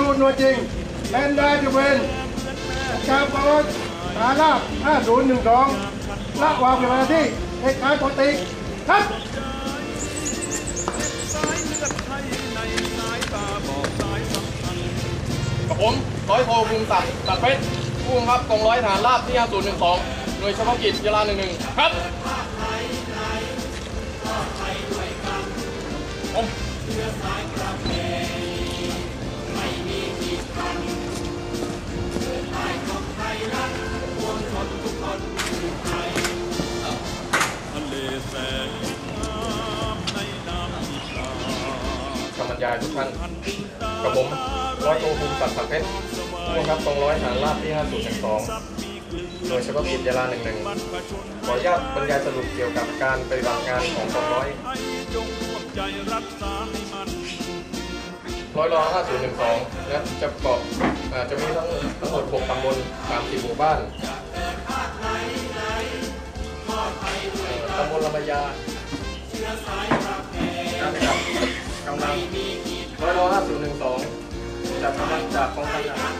รุณตัวจริงเป็นได้จะเป็นการประวัติฐานะ5012ละวางเป็นวันที่เหตุการณ์ปกติครับกับผมร้อยโทภูมิศักดิ์ตัดเพชรผู้บังคับกองร้อยฐานราบที่5012หน่วยเฉพาะกิจยาลา11 ครับผม ยายทุกท่านกับผมร้อยโทภูมิศักดิ์ตัดเพชรผู้บังคับกองร้อยฐานราบที่ 5012หน่วยเฉพาะกิจยาลา11ขออนุญาตบรรยายสรุปเกี่ยวกับการปฏิบัติงานของกองร้อยให้จงร่วมใจรักษาให้มันร้อยรอ5012และจะประกอบจะมีทั้งทั้งหมด6ตำบล30หมู่บ้านตำบลลำพญาการกับ กำลังร้อยรอ5012จากกำลังจากกองทัพนะครับ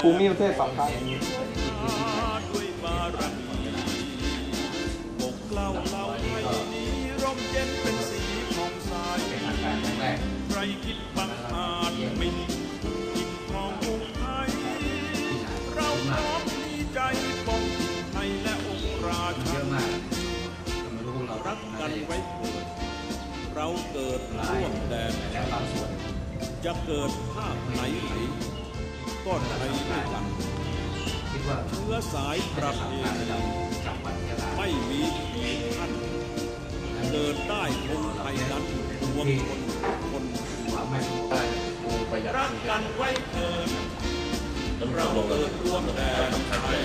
ภูมิประเทศสำคัญด้วยบารมีปกเกล้าเล่าให้นี้ร่มเย็นเป็นสีของสายใครคิดบังอาจหมิ กันไว้เถิดเราเกิดร่วมแดนจะเกิดภาคไหนไหนก็ไทยด้วยกันเชื้อสายประเพณีไม่มีขีดขั้นเกิดได้คงไทยนั้นรวมคนคนคือได้ภูมิประหยัดรักกันไว้เถิดเราเกิดร่วมแดนไทย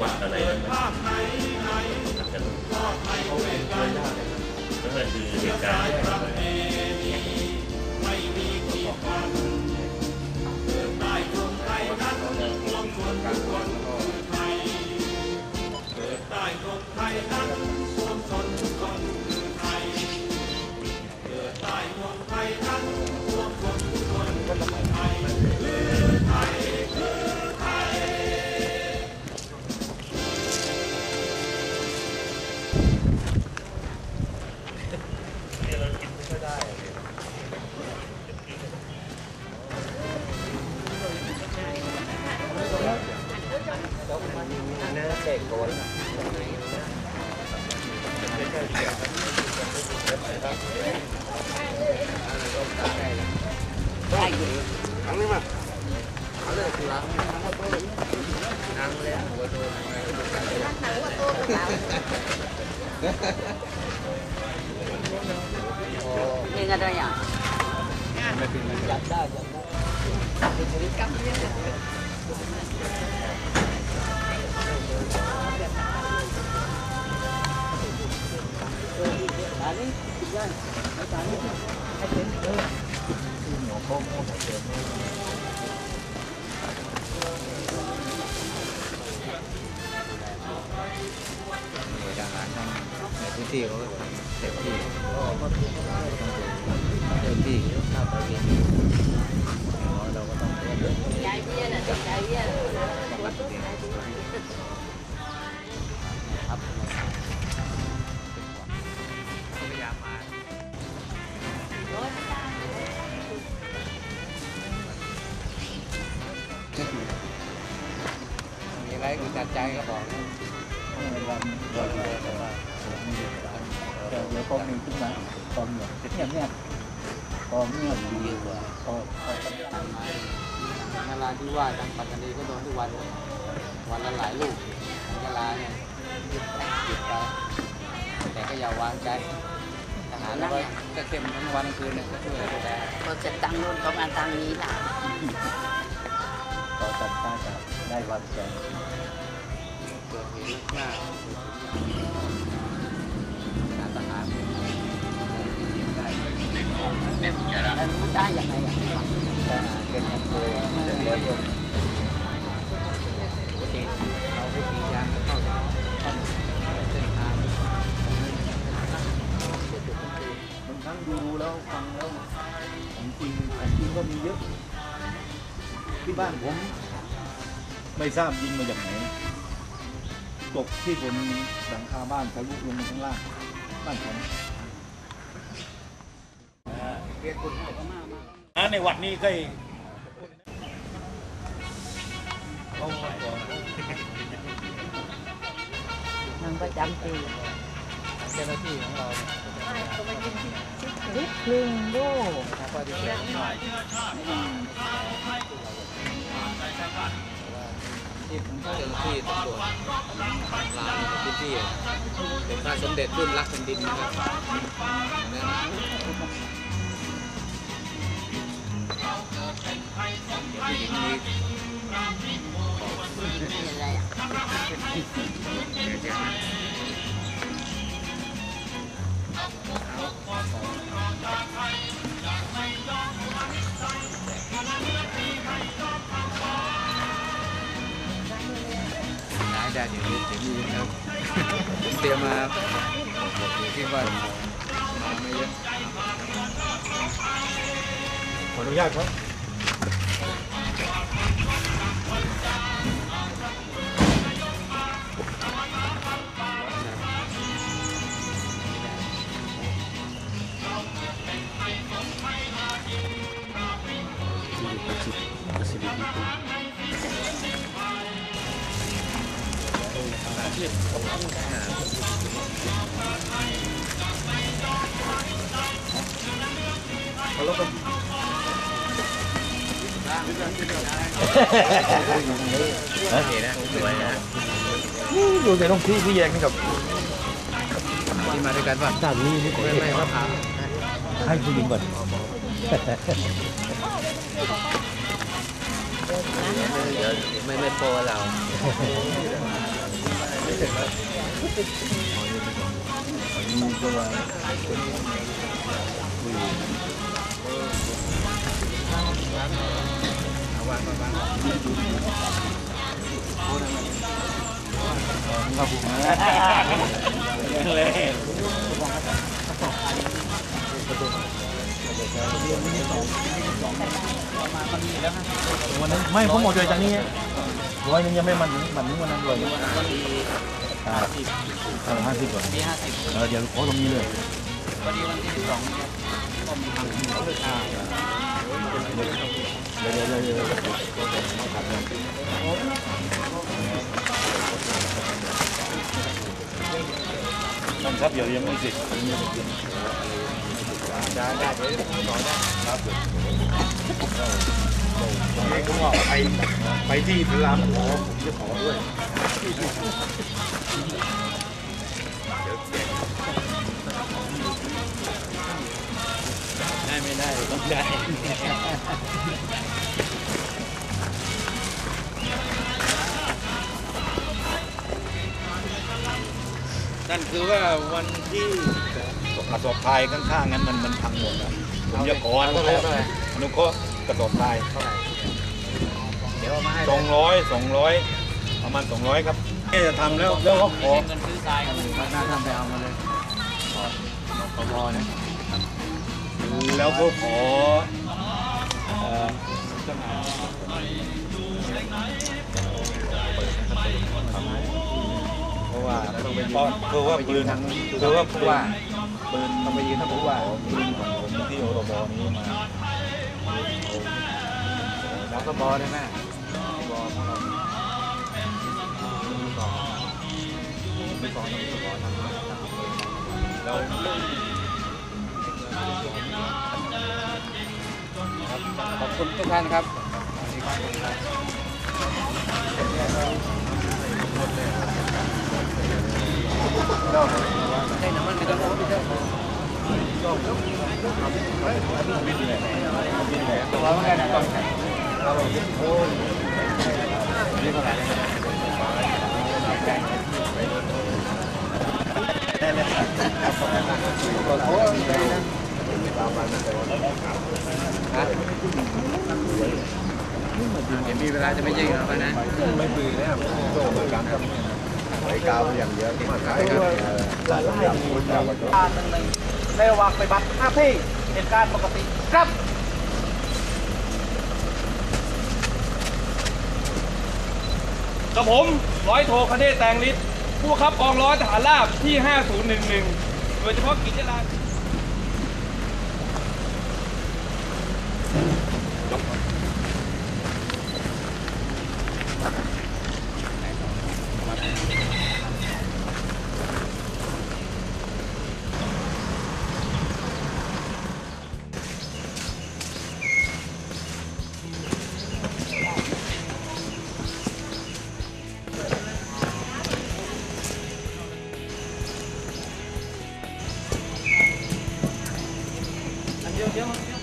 วัดอะไรนะภาคไหนไหนก็ไทยด้วยกันนั่นก็คือเหตุการณ์ที่ประเพณีไม่มีขีดขั้นเกิดได้คนไทยนั้นรวมคนทุกคนคือไทยเกิดได้คนไทยนั้น Ini nggak ada Thank you. หน่วยงานทั้งในพื้นที่เขาเต็มที่เต็มที่ วางใจทหารเราก็ก็เข้มทั้งวันทั้งคืนเนี่ยก็ช่วยดูแล Có sẽ tăng luôn, có mà tăng ní là. ก็จัดตั้งจะได้วัดใจเกิดเหตุลูกหน้าทหารทหารได้ Em muốn đá dạng này à? แต่เป็นอำเภอจะเลี้ยงยม แล้ฟังแล้วของจริงของจริงก็มีเยอะ ที่บ้านผม ไม่ทราบยิงมาจากไหนตกที่ผมหลังคาบ้านทะลุลงมาข้างล่าง บ้านผมในวัดนี้ก็มันประจำปีเจ้าหน้าที่ของเรา ลิบลึงโดปฏิเสธที่ผมเจ้าหน้าที่ตำรวจลานพื้นที่เป็นพระสมเด็จรุ่นรักแผ่นดินนะครับมีอะไรอะ ได้ได้เดี๋ยวเดี๋ยวนี้ครับผมเตรียมมาคิดว่ามาไม่เยอะขออนุญาตครับ โอเคนะสวยนะดูแต่ต้องพี่พี่แยกนี่กับที่มาด้วยกันป่ะด้านนี้นี่ไม่ไม่ครับให้ผู้หญิงก่อนไม่ไม่โปรเรา มีก็ว่าครับผมเลยวันนั้นไม่ผมหมดเลยจากนี้ ร้อยนึงยังไม่มันมันนึงวันนั้นร้อยนึงอ่าห้าสิบก่อนปีห้าสิบเออเดี๋ยวขอตรงนี้เลยพอดีวันที่สองเนี่ยก็มีทางเขาเลือกอ่าเดี๋ยวเดี๋ยวเดี๋ยวเดี๋ยวนั่นครับเดี๋ยวยังไม่เสร็จได้ได้เดี๋ยวขอได้ครับ นี่ก็ว่าไปไปที่พระรามขอผมจะขอด้วยได้ไม่ได้ต้องได้นั่นคือว่าวันที่กระสอบทรายข้างๆนั้นมันมันพังหมดแล้วผมจะขออนุเคราะห์อนุเคราะห์ กระสอบทรายเดี๋ยวเอามาให้สองร้อยสองร้อยประมาณสองร้อยครับนี่จะทำแล้วแล้วก็ขอเงินซื้อทรายกันมาหน้าทำไปเอามาเลยขอขอพอนะแล้วก็ขอเอ่อเพราะว่าเพราะคือว่าปืนคือว่าปืนว่าปืนต้องไปยืนทั้งผู้ว่าปืนของผมที่โอรบนี้มา แล้วก็บอได้ไหมบอของเรามีสองมีสองต้องมีบอทำแล้วขอบคุณทุกท่านครับไมีเวลาจะไม่ยิงเรานะไม่ปืนแล้วโซ่เหมือนกันครับไว้กาวอย่างเดียวที่มาขายครับหลาย ในระหว่างไปบัตรหน้าที่เหตุการณ์ปกติครับกระผมร้อยโทคเนศแตงฤทธิ์ผู้ขับกองร้อยทหารราบที่ 5011โดยเฉพาะกิจจราร Yo, yo, yo.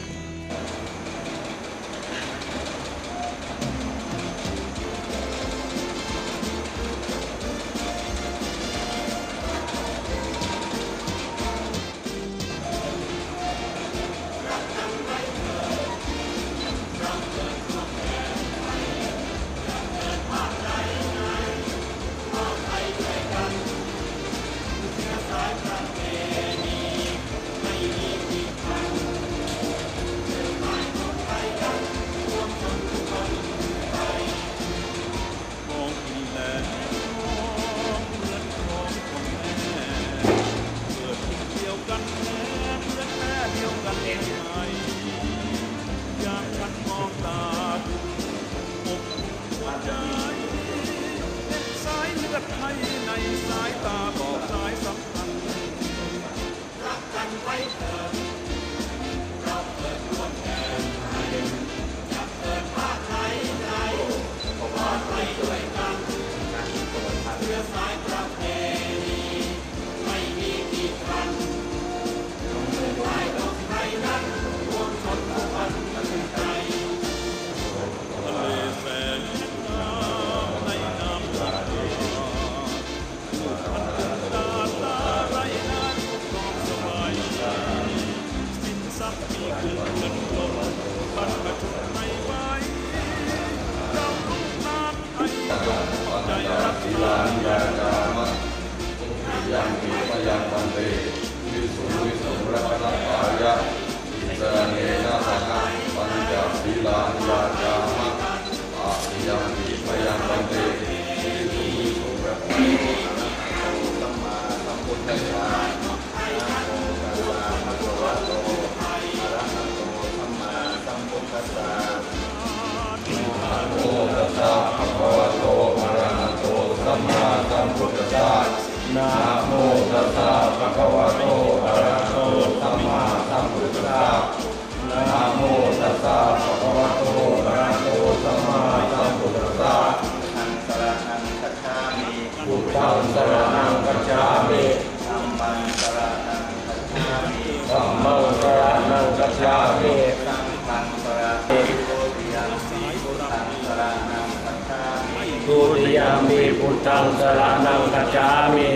ชาเวสังตังสระเตโกติยัมสีพุทธังสระนังกัจจามิทุติยัมปีพุทธังสระนังกัจจามิ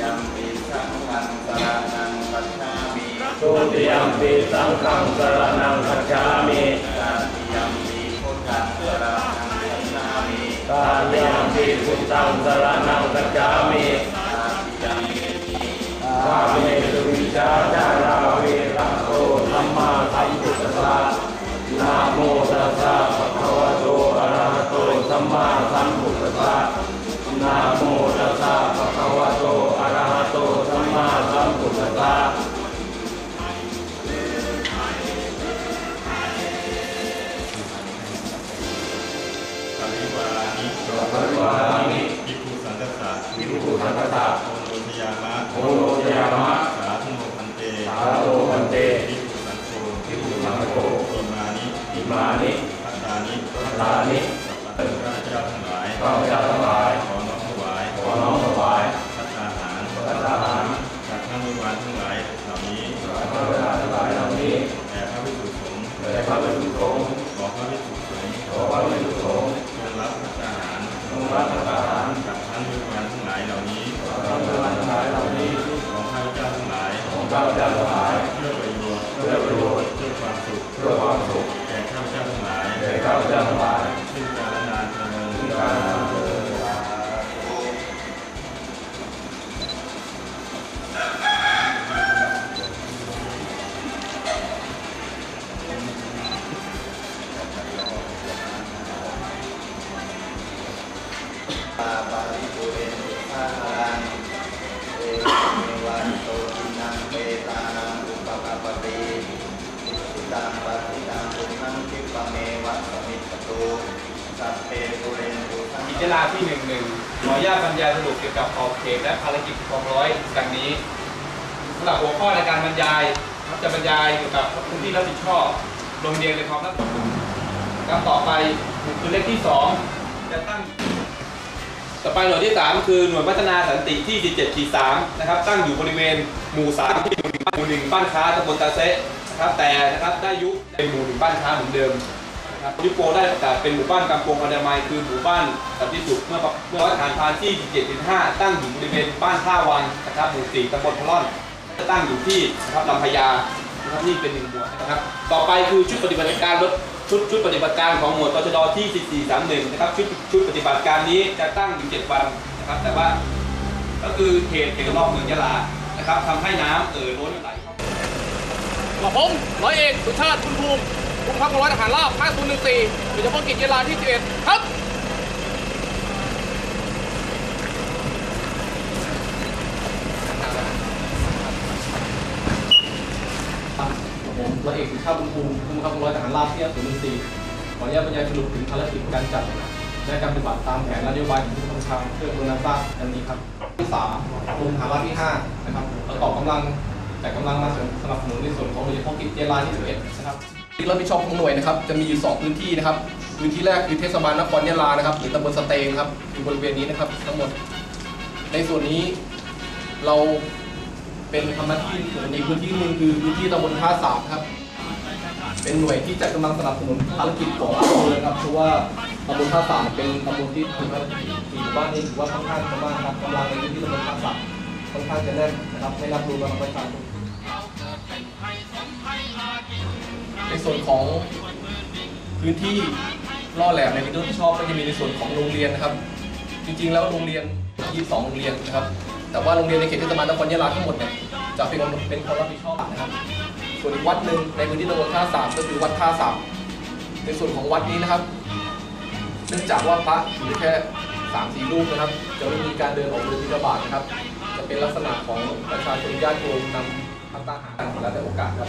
ยัมปีสังฆังสระนังกัจจามิทุติยัมปีสังฆังสระนังกัจจามิตาติยัมปีพุทธังสระนังกัจจามิตาติยัมปีพุทธังสระนังกัจจามิ กาเมสุวิจาจาราเวระโตธรรมาทัยตุสสะนาโมตัสสะ ตังปฏิตังตุมังคิปะเมวะสมิตตุสัพเพตุเรนตุสังกิจลาที่หนึ่งหนึ่งขออนุญาตบรรยายสรุปเกี่ยวกับขอบเขตและภารกิจของร้อยดังนี้สำหรับหัวข้อในการบรรยายจะบรรยายเกี่ยวกับพื้นที่รับผิดชอบโรงเรียนในความรับผิดชอบครับต่อไปคือเลขที่ 2 จะตั้ง ต่อไปหน่วยที่ 3 คือหน่วยพัฒนาสันติที่ 17 3 นะครับ ตั้งอยู่บริเวณหมู่ 3 ที่หมู่1บ้านค้าตำบลตาเซ นะครับแต่นะครับได้ยุบเป็นหมู่บ้านค้าเหมือนเดิมนะครับยุโปได้ประกาศเป็นหมู่บ้านกำปงอนามัยคือหมู่บ้านสันติสุขเมื่อเมื่อรัฐานพานที่17.5ตั้งอยู่บริเวณบ้านท่าวังนะครับหมู่4ตำบลพะล่อนจะตั้งอยู่ที่นะครับลำพญานะครับนี่เป็นหนึ่งหมวดนะครับ ต่อไปคือชุดปฏิบัติการรถชุดชุดปฏิบัติการของหมวดตชดที่ 1431 นะครับชุดชุดปฏิบัติการนี้จะตั้งอยู่7วันนะครับ แต่ว่าก็คือเหตุเกี่ยวกับรอบเมืองยะลานะครับทำให้น้ำเอ่อล้นไหล กับผมร้อยเอกสุชาติคุณภูมิผู้บักร้อยทหารราบ5014โดยเฉพาะกิจยาลาที่ 11 ครับผมร้อยเอกสุชาติบุญภูมิผู้บังคับกองร้อยทหารราบที่014ขออนุญาตบรรยายสรุปถึงภารกิจการจัดและการปฏิบัติตามแผนและนโยบายของผู้บังคับเพื่อบูรณาทราบดังนี้ครับที่สามกรมทหารราบที่ห้านะครับประกอบกำลัง จัดกำลังมาสนับสนุนในส่วนของโดยเฉพาะกิจยาลาที่11นะครับที่รับผิดชอบของหน่วยนะครับจะมีอยู่ 2 พื้นที่นะครับพื้นที่แรกคือเทศบาลนครยะลานะครับหรือตำบลสเตงครับอยู่บริเวณนี้นะครับทั้งหมด ในส่วนนี้เราเป็นทำหน้าที่ส่วนอีกพื้นที่หนึ่งคือพื้นที่ตำบลท่าสามครับ เป็นหน่วยที่จัดกำลังสนับสนุนภารกิจของอำเภอครับเพราะว่าตำบลท่าสามเป็นตำบลที่ถือว่าสี่หมู่บ้านนี้ถือว่าค่อนข้างจะมากครับกำลังในพื้นที่ตำบลท่าสามค่อนข้างจะแน่นนะครับให้รับรู้กับประชาชน ในส่วนของพื้นที่ล่อแหลมในพื้นที่ที่ชอบก็จะมีในส่วนของโรงเรียนนะครับ จริงๆ แล้วโรงเรียน 22 โรงเรียนนะครับ แต่ว่าโรงเรียนในเขตเทศบาลนครยะลาทั้งหมดเนี่ยจะเป็นคนเป็นคนรับผิดชอบนะครับ ส่วนอีกวัดหนึ่งในพื้นที่ตำบลท่าสามก็คือวัดท่าสามในส่วนของวัดนี้นะครับ เนื่องจากว่าพระอยู่แค่สามสี่รูปนะครับ จะไม่มีการเดินออกเดินบิณฑบาตนะครับ จะเป็นลักษณะของประชาชนญาติโยมนำพัตตาหารแล้วแต่โอกาสครับ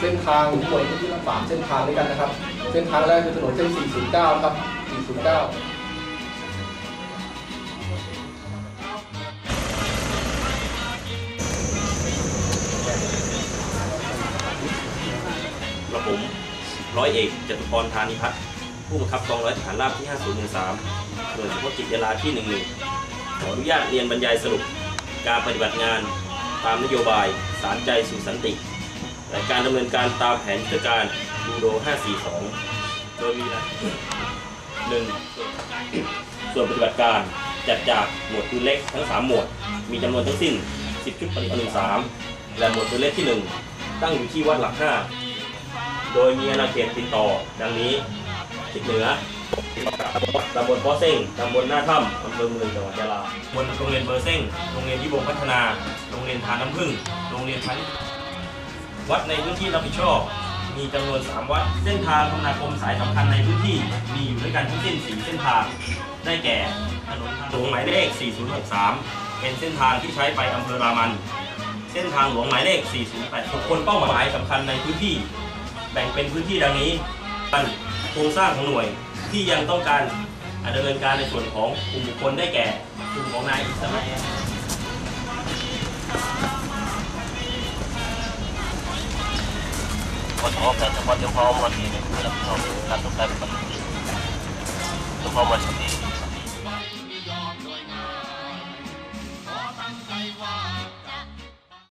เส้นทางหน่วยพื้นที่ละสามเส้นทางด้วยกันนะครับ เส้นทางแรกคือถนนเส้น 409 ครับ 409ระผมร้อยเอกจตุพรธานิพัฒน์ผู้บังคับกองร้อยทหารราบที่ 5013หน่วยเฉพาะกิจยาลาที่ 11 ขออนุญาตเรียนบรรยายสรุป การปฏิบัติงาน ตามนโยบาย สารใจสู่สันติ และการดำเนินการตามแผนยุทธการยูโร 542 โดยมีหลักหนึ่งส่วนปฏิบัติการจัดจากหมวดปืนเล็กทั้ง 3 หมวด มีจำนวนทั้งสิ้น 10 ชุดปฏิบัติการ3และหมวดปืนเล็กที่ 1 ตั้งอยู่ที่วัดหลัก 5 โดยมีอาณาเขตติดต่อ ดังนี้ทิศเหนือตำบลป้อเซ้งตำบลหน้าถ้ำอำเภอเมืองจังหวัดยะลาบนโรงเรียนเบอร์เซ้งโรงเรียนยิบงพัฒนา โรงเรียนทานน้ำผึ้งโรงเรียนพัน วัดในพื้นที่รับผิดชอบ มีจำนวน 3 วัด เส้นทางคมนาคมสายสำคัญในพื้นที่มีอยู่ด้วยกันทั้งสิ้น4เส้นทาง ได้แก่ถนนทางหลวงหมายเลข 4063 เป็นเส้นทางที่ใช้ไปอำเภอรามัน เส้นทางหลวงหมายเลข 408บุคคลเป้าหมายสำคัญในพื้นที่ แบ่งเป็นพื้นที่ดังนี้การโครงสร้างของหน่วยที่ยังต้องการดำเนินการในส่วนของกลุ่มบุคคลได้แก่กลุ่มของนายอิสมา เอลคนออกจากจังห